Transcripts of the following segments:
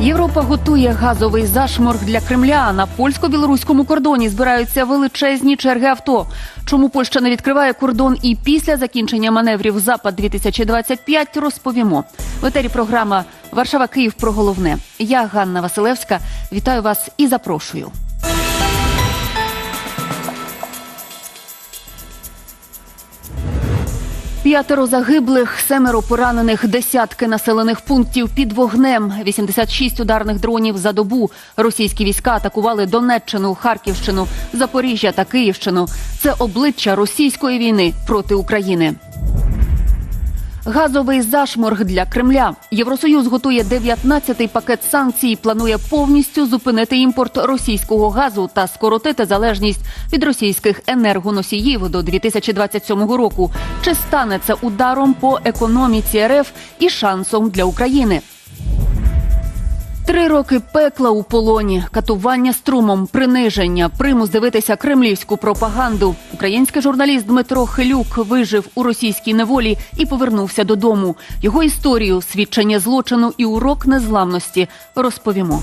Європа готує газовий зашморг для Кремля. На польсько-білоруському кордоні збираються величезні черги авто. Чому Польща не відкриває кордон і після закінчення маневрів Запад 2025 розповімо. В етері програма Варшава Київ про головне. Я Ганна Василевська. Вітаю вас і запрошую. П'ятеро загиблих, семеро поранених, десятки населених пунктів під вогнем, 86 ударних дронів за добу. Російські війська атакували Донеччину, Харківщину, Запоріжжя та Київщину. Це обличчя російської війни проти України. Газовий зашморг для Кремля. Євросоюз готує 19-й пакет санкцій. Планує повністю зупинити імпорт російського газу та скоротити залежність від російських енергоносіїв до 2027 року. Чи стане це ударом по економіці РФ і шансом для України? Три роки пекла у полоні, катування струмом, приниження, примус дивитися кремлівську пропаганду. Український журналіст Дмитро Хилюк вижив у російській неволі і повернувся додому. Його історію, свідчення злочину і урок незламності розповімо.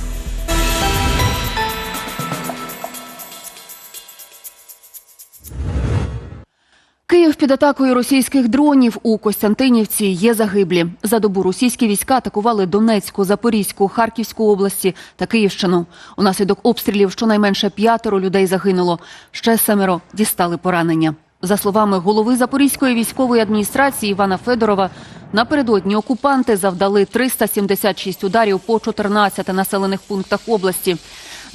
Київ під атакою російських дронів у Костянтинівці є загиблі. За добу російські війська атакували Донецьку, Запорізьку, Харківську області та Київщину. Унаслідок обстрілів щонайменше п'ятеро людей загинуло. Ще семеро дістали поранення. За словами голови Запорізької військової адміністрації Івана Федорова, напередодні окупанти завдали 376 ударів по 14 населених пунктах області.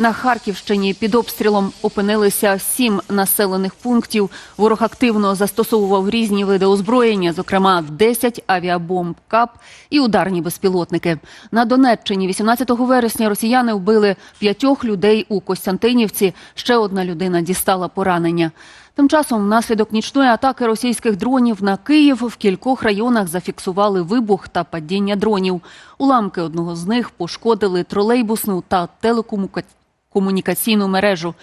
На Харківщині під обстрілом опинилися сім населених пунктів. Ворог активно застосовував різні види озброєння, зокрема 10 авіабомб КАП і ударні безпілотники. На Донеччині 18 вересня росіяни вбили п'ятьох людей у Костянтинівці. Ще одна людина дістала поранення. Тим часом, внаслідок нічної атаки російських дронів на Київ в кількох районах зафіксували вибух та падіння дронів. Уламки одного з них пошкодили тролейбусну та телекомунікаційну мережу.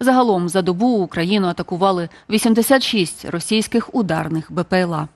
Загалом за добу Україну атакували 86 російських ударних БПЛА.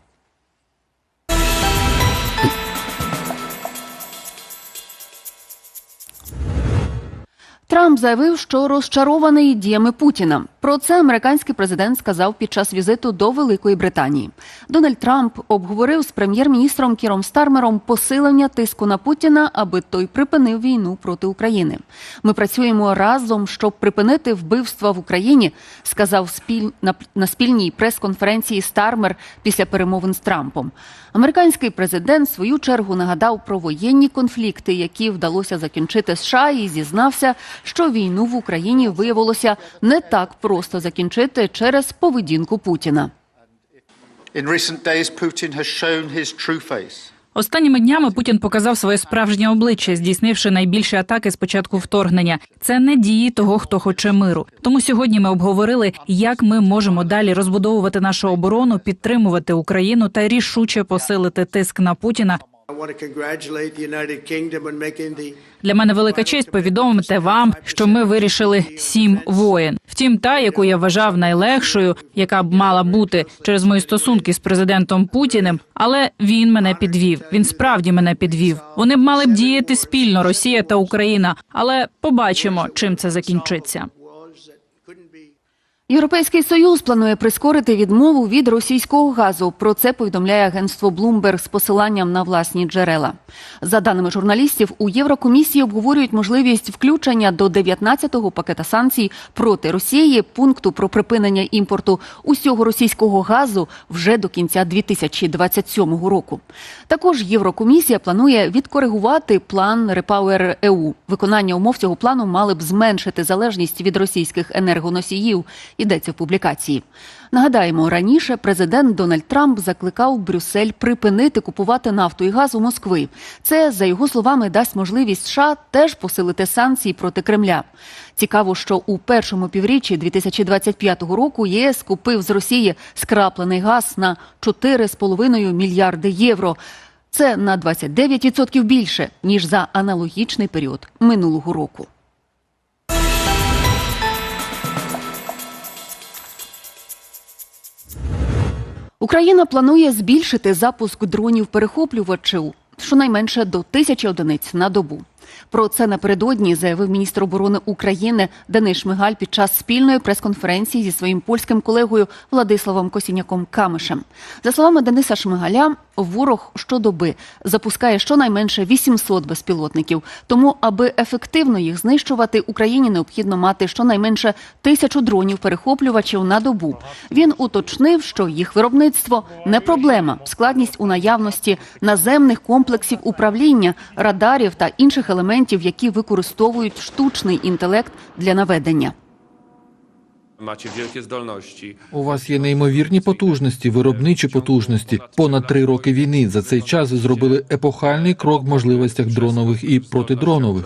Трамп заявив, що розчарований діями Путіна. Про це американський президент сказав під час візиту до Великої Британії. Дональд Трамп обговорив з прем'єр-міністром Кіром Стармером посилення тиску на Путіна, аби той припинив війну проти України. Ми працюємо разом, щоб припинити вбивства в Україні, сказав спіль... на... спільній прес-конференції Стармер після перемовин з Трампом. Американський президент в свою чергу нагадав про воєнні конфлікти, які вдалося закінчити США, і зізнався, що війну в Україні виявилося не так просто закінчити через поведінку Путіна. Останніми днями Путін показав своє справжнє обличчя, здійснивши найбільші атаки з початку вторгнення. Це не дії того, хто хоче миру. Тому сьогодні ми обговорили, як ми можемо далі розбудовувати нашу оборону, підтримувати Україну та рішуче посилити тиск на Путіна. Для мене велика честь повідомити вам, що ми вирішили сім воєн. Втім, та яку я вважав найлегшою, яка б мала бути через мої стосунки з президентом Путіним, але він мене підвів. Він справді мене підвів. Вони б мали б діяти спільно, Росія та Україна, але побачимо, чим це закінчиться. Європейський союз планує прискорити відмову від російського газу. Про це повідомляє агентство Bloomberg з посиланням на власні джерела. За даними журналістів, у Єврокомісії обговорюють можливість включення до 19-го пакета санкцій проти Росії пункту про припинення імпорту усього російського газу вже до кінця 2027 року. Також Єврокомісія планує відкоригувати план Repower EU. Виконання умов цього плану мали б зменшити залежність від російських енергоносіїв. Йдеться в публікації. Нагадаємо, раніше президент Дональд Трамп закликав Брюссель припинити купувати нафту і газ у Москви. Це, за його словами, дасть можливість США теж посилити санкції проти Кремля. Цікаво, що у першому півріччі 2025 року ЄС купив з Росії скраплений газ на 4,5 мільярди євро. Це на 29% більше ніж за аналогічний період минулого року. Україна планує збільшити запуск дронів-перехоплювачів щонайменше до тисячі одиниць на добу. Про це напередодні заявив міністр оборони України Денис Шмигаль під час спільної прес-конференції зі своїм польським колегою Владиславом Косіняком Камишем. За словами Дениса Шмигаля, ворог щодоби запускає щонайменше 800 безпілотників. Тому, аби ефективно їх знищувати, Україні необхідно мати щонайменше тисячу дронів-перехоплювачів на добу. Він уточнив, що їх виробництво не проблема. Складність у наявності наземних комплексів управління, радарів та інших елементів, які використовують штучний інтелект для наведення. Macie wielkie zdolności. У вас є неймовірні потужності, виробничі потужності. Понад три роки війни за цей час зробили епохальний крок в можливостях дронових і протидронових.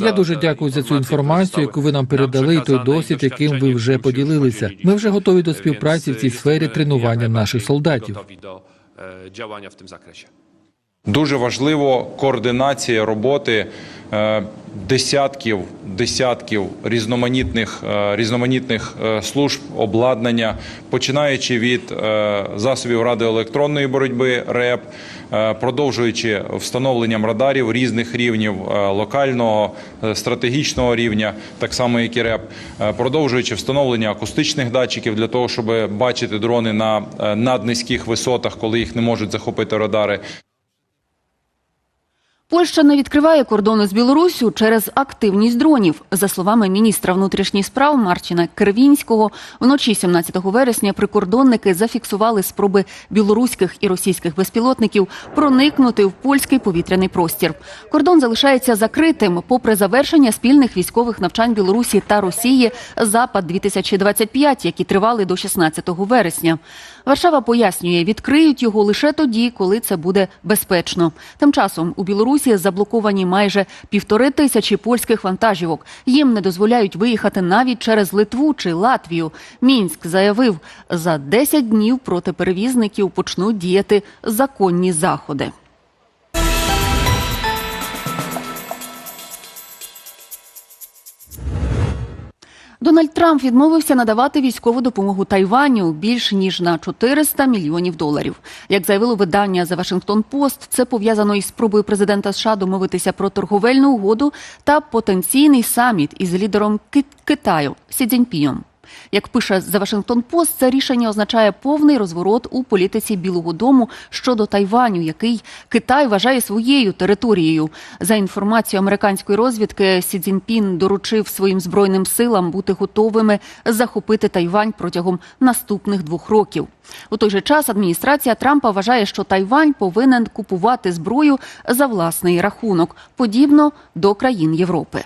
Я дуже дякую за цю інформацію, яку ви нам передали, і той досвід, яким ви вже поділилися. Ми вже готові до співпраці в цій сфері тренування наших солдатів. Działania w tym zakresie. Дуже важливо координація роботи е, десятків десятків різноманітних е, різноманітних е, служб обладнання, починаючи від засобів радіоелектронної боротьби РЕП, продовжуючи встановленням радарів різних рівнів локального стратегічного рівня, так само як і РЕП, продовжуючи встановлення акустичних датчиків для того, щоб бачити дрони на наднизьких висотах, коли їх не можуть захопити радари. Польща не відкриває кордони з Білоруссю через активність дронів. За словами міністра внутрішніх справ Марчина Кервінського, вночі 17 вересня прикордонники зафіксували спроби білоруських і російських безпілотників проникнути в польський повітряний простір. Кордон залишається закритим, попри завершення спільних військових навчань Білорусі та Росії Запад 2025 які тривали до 16 вересня. Варшава пояснює, відкриють його лише тоді, коли це буде безпечно. Тим часом у Білорусі заблоковані майже півтори тисячі польських вантажівок. Їм не дозволяють виїхати навіть через Литву чи Латвію. Мінськ заявив, за 10 днів проти перевізників почнуть діяти законні заходи. Дональд Трамп відмовився надавати військову допомогу Тайваню більш ніж на 400 мільйонів доларів. Як заявило видання The Washington Post, це пов'язано із спробою президента США домовитися про торговельну угоду та потенційний саміт із лідером Китаю Сі Цзіньпіном. Як пише The Washington Post, це рішення означає повний розворот у політиці Білого Дому щодо Тайваню, який Китай вважає своєю територією. За інформацією американської розвідки, Сі Цзіньпін доручив своїм збройним силам бути готовими захопити Тайвань протягом наступних двох років. У той же час адміністрація Трампа вважає, що Тайвань повинен купувати зброю за власний рахунок, подібно до країн Європи.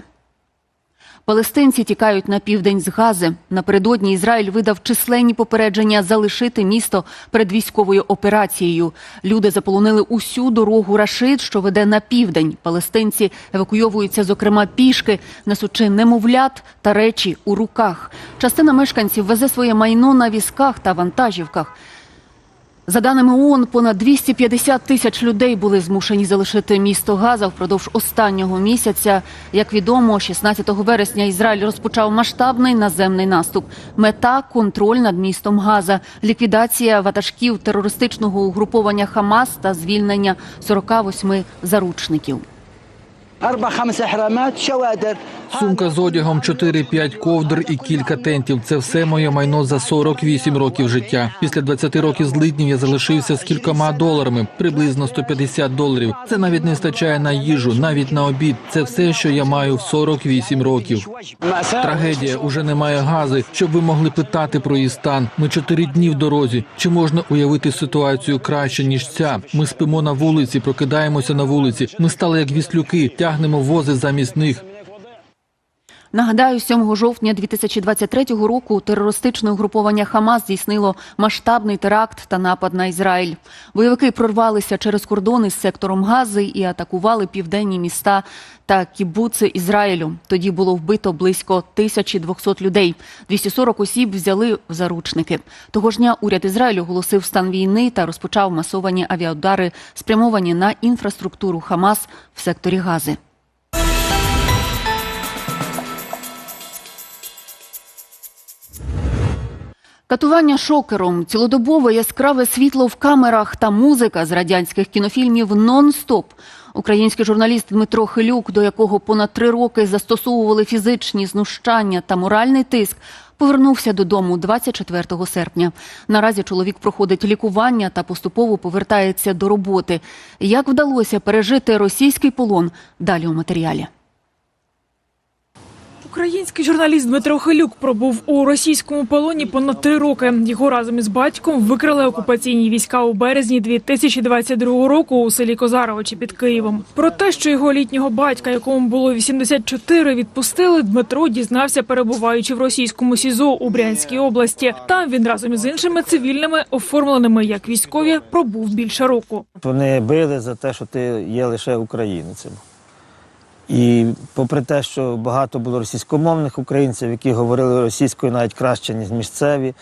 Палестинці тікають на південь з Гази. Напередодні Ізраїль видав численні попередження залишити місто перед військовою операцією. Люди заполонили усю дорогу Рашид, що веде на південь. Палестинці евакуйовуються, зокрема, пішки, несучи немовлят та речі у руках. Частина мешканців везе своє майно на візках та вантажівках. За даними ООН, понад 250 тисяч людей були змушені залишити місто Газа впродовж останнього місяця. Як відомо, 16 вересня Ізраїль розпочав масштабний наземний наступ. Мета контроль над містом Газа, ліквідація ватажків терористичного угруповання Хамас та звільнення 48 заручників. Сумка з одягом, 4-5 ковдр і кілька тентів. Це все моє майно за 48 років життя. Після 20 років злиднів я залишився з кількома доларами, приблизно 150 доларів. Це навіть не стачає на їжу, навіть на обід. Це все, що я маю в 48 років. Трагедія уже немає гази, щоб ви могли питати про її стан. Ми 4 дні в дорозі. Чи можна уявити ситуацію краще ніж ця? Ми спимо на вулиці, прокидаємося на вулиці. Ми стали як віслюки тягнемо вози замість них. Нагадаю, 7 жовтня 2023 року терористичне угруповання Хамас здійснило масштабний теракт та напад на Ізраїль. Бойовики прорвалися через кордони з сектором Гази і атакували південні міста та кібуци Ізраїлю. Тоді було вбито близько 1200 людей. 240 осіб взяли в заручники. Того ж дня уряд Ізраїлю оголосив стан війни та розпочав масовані авіаудари, спрямовані на інфраструктуру Хамас в секторі Гази. Катування шокером, цілодобове яскраве світло в камерах та музика з радянських кінофільмів нон-стоп. Український журналіст Дмитро Хилюк, до якого понад три роки застосовували фізичні знущання та моральний тиск, повернувся додому 24 серпня. Наразі чоловік проходить лікування та поступово повертається до роботи. Як вдалося пережити російський полон? Далі у матеріалі. Український журналіст Дмитро Хилюк пробув у російському полоні понад три роки. Його разом із батьком викрили окупаційні війська у березні 2022 року у селі Козаровичі під Києвом. Про те, що його літнього батька, якому було 84, відпустили, Дмитро дізнався, перебуваючи в російському СІЗО у Брянській області. Там він разом із іншими цивільними, оформленими як військові, пробув більше року. Вони били за те, що ти є лише українцем. І попри те, що багато було російськомовних українців, які говорили російською навіть краще, ніж місцеві,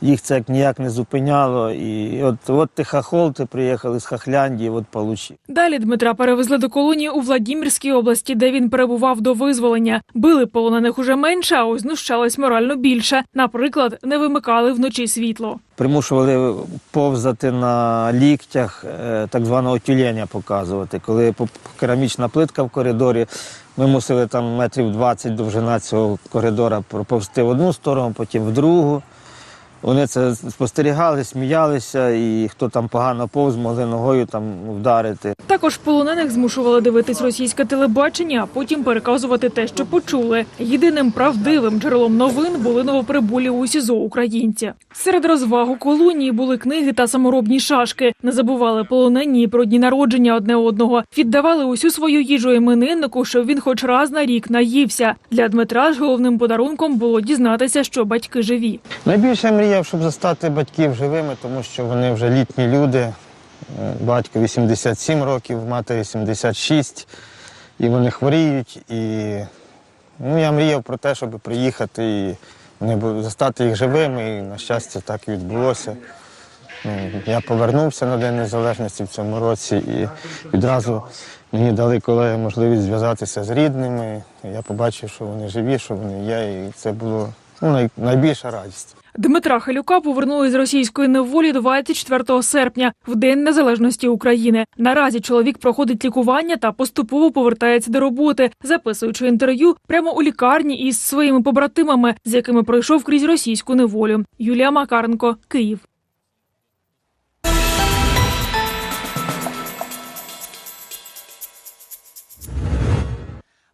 їх це ніяк не зупиняло. І от, от ти хахол, ти приїхали з Хахляндії, от получи. Далі Дмитра перевезли до колонії у Владімірській області, де він перебував до визволення. Били полонених уже менше, а ось знущались морально більше. Наприклад, не вимикали вночі світло. Примушували повзати на ліктях, е, так званого тюленя показувати. Коли керамічна плитка в коридорі, ми мусили там метрів 20 довжина цього коридора проповзти в одну сторону, потім в другу. Вони це спостерігали, сміялися, і хто там погано повз, могли ногою там вдарити. Також полонених змушували дивитись російське телебачення, а потім переказувати те, що почули. Єдиним правдивим джерелом новин були новоприбулі у СІЗО українці. Серед розваг у колонії були книги та саморобні шашки. Не забували полонені і про дні народження одне одного. Віддавали усю свою їжу імениннику, щоб він хоч раз на рік наївся. Для Дмитра ж головним подарунком було дізнатися, що батьки живі. Найбільше мріяв, щоб застати батьків живими, тому що вони вже літні люди. Е, Батько 87 років, мати 86, і вони хворіють. І ну, я мріяв про те, щоб приїхати і вони застати їх живими, і на щастя так і відбулося. Ну, Я повернувся на День Незалежності в цьому році і відразу мені дали колеги можливість зв'язатися з рідними. Я побачив, що вони живі, що вони є, і це було ну, най- найбільша радість. Дмитра Халюка повернули з російської неволі 24 серпня, в День Незалежності України. Наразі чоловік проходить лікування та поступово повертається до роботи, записуючи інтерв'ю прямо у лікарні із своїми побратимами, з якими пройшов крізь російську неволю. Юлія Макаренко, Київ.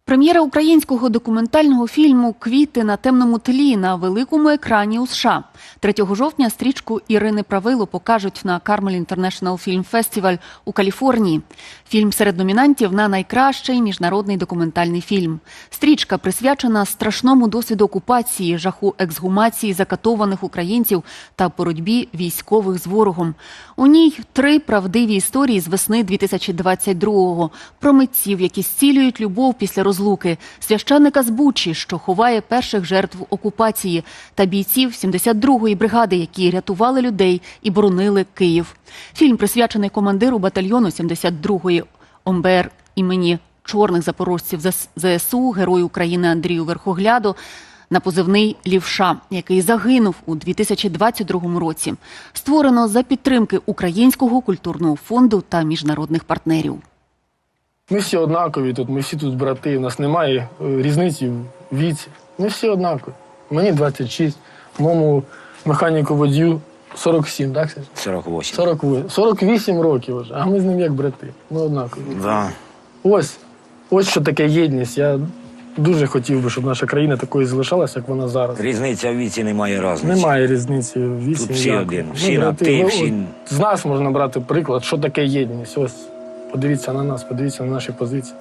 Прем'єра українського документального фільму Квіти на темному тлі на великому екрані у США 3 жовтня стрічку Ірини Правило покажуть на Carmel International Film Festival у Каліфорнії. Фільм серед номінантів на найкращий міжнародний документальний фільм. Стрічка присвячена страшному досвіду окупації, жаху ексгумації закатованих українців та боротьбі військових з ворогом. У ній три правдиві історії з весни 2022-го про митців, які зцілюють любов після розлуки, священника з Бучі, що ховає перших жертв окупації, та бійців 72-ї бригади, які рятували людей і боронили Київ. Фільм присвячений командиру батальйону 72-ї ОМБР імені чорних запорожців ЗС- ЗСУ, герою України Андрію Верхогляду на позивний Лівша, який загинув у 2022 році. Створено за підтримки Українського культурного фонду та міжнародних партнерів. Ми всі однакові тут, ми всі тут брати, у нас немає е, різниці в віці. Ми всі однакові. Мені 26, моєму механіку водію 47, так? Сергій? 48. 48. 48 років вже, а ми з ним як брати. Ми однакові. Да. Ось, ось що таке єдність. Я дуже хотів би, щоб наша країна такою залишалася, як вона зараз. Різниця в віці немає різниці. Немає різниці в віці. Тут всі ніякої. один, Ми всі на брати. ти, Ну, всі- З нас можна брати приклад, що таке єдність. Ось подивіться на нас, подивіться на наші позиції.